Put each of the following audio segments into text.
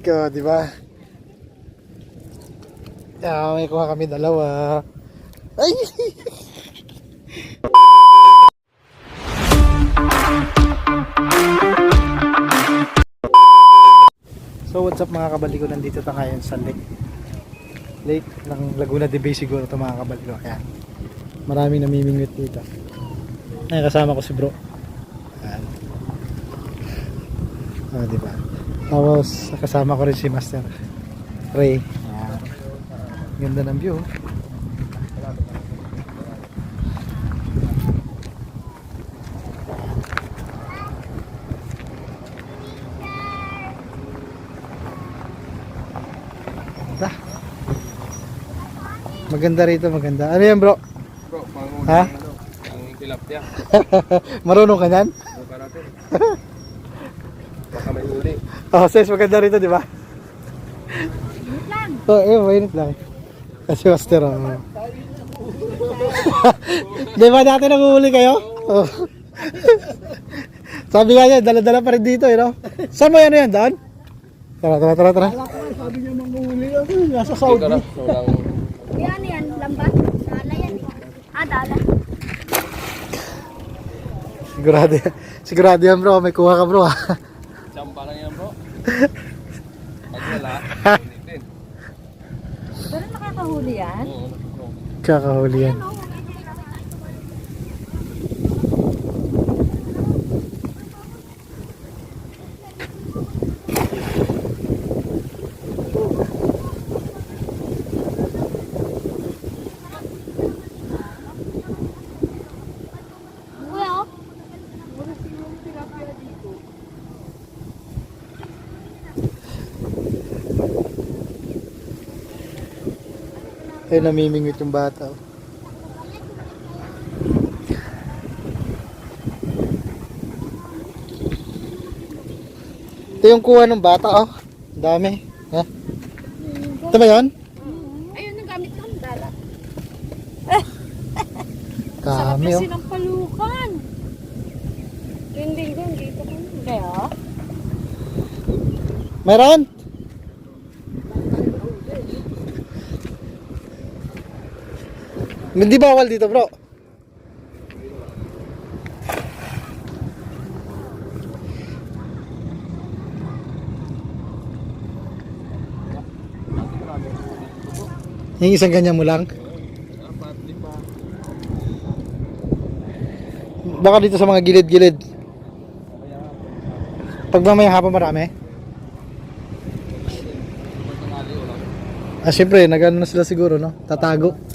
Ka, di ba? Ah, may kuha kami dalawa. Ay! so what's up mga kabali ko nandito tayo ngayon sa lake lake ng Laguna de Bay siguro ito mga kabali ko kaya maraming namimingwit dito ay kasama ko si bro Ayan. Ah, di ba? Tapos kasama ko rin si Master Ray. Ganda ng view. Ganda. Maganda rito, maganda. Ano yan bro? Bro, pangulo Ha? ano, ang tilapia. Marunong ka yan? Buka natin. Baka may huli. Oh, sis, maganda rito, di ba? Oh, eh, mainit lang. Kasi master, oh. di ba dati nanguhuli kayo? Oh. Sabi nga niya, dala-dala pa rin dito, eh, no? Saan mo yan yan, doon? Tara, tara, tara, tara. Sabi niya manguhuli ako, nasa Hindi ka na. Walang Yan yan, lambat. Dala yan. Ah, dala. Sigurado yan. Sigurado yan, bro. May kuha ka, bro, ha? Champa lang yan bro. Pag wala, ulitin. Pero nakakahuli yan. Oo, bro. Kakahuli yan. Well, Ay, namimingwit yung bata. oh. Ito yung kuha ng bata, oh. Dami. Ha? Ito ba yun? ayun ang gamit ng dala. Dami, oh. ng palukan. Yung linggo, dito ko. Kaya? Meron? Hindi bawal dito, bro. Yung isang ganyan mo lang? Baka dito sa mga gilid-gilid. Pag mamayang hapon marami? Ah, syempre, nagano na sila siguro, no? Tatago.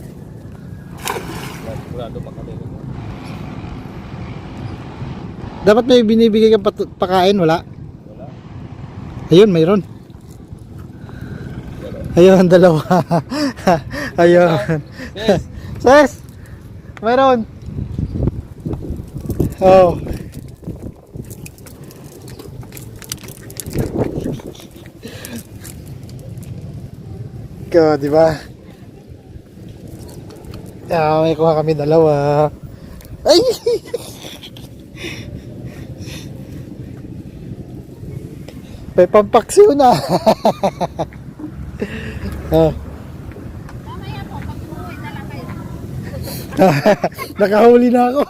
Sigurado pa kami. Dapat may binibigay kang pakain, wala? Wala. Ayun, mayroon. Ayun, dalawa. Ayun. Yes. Ses! Mayroon. Oh. Ka, di ba? Ah, may kuha kami dalawa. Ay! May pampaksiw na. Mamaya po, pag umuwi na lang kayo. Nakahuli na ako.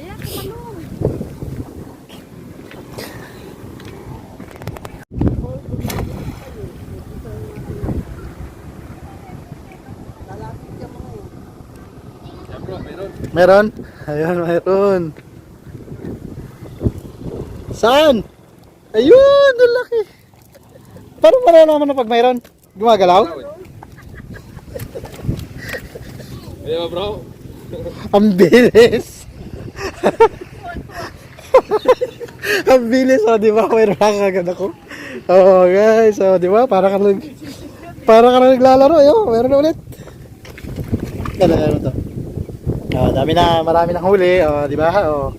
Ayan, kumalong. Yan bro, meron. Ayun, meron. Saan? Ayun, ang laki. Parang malalaman na pag mayroon. Gumagalaw? Ayun ba bro? Ang bilis. Ang bilis, oh, di ba? Mayroon lang agad ako. Oh, guys, oh, di ba? Para ka lang, para ka lang naglalaro, yo. Meron na ulit. Kala, ano to? Oh, dami na, marami nang huli, oh, di ba? Oh.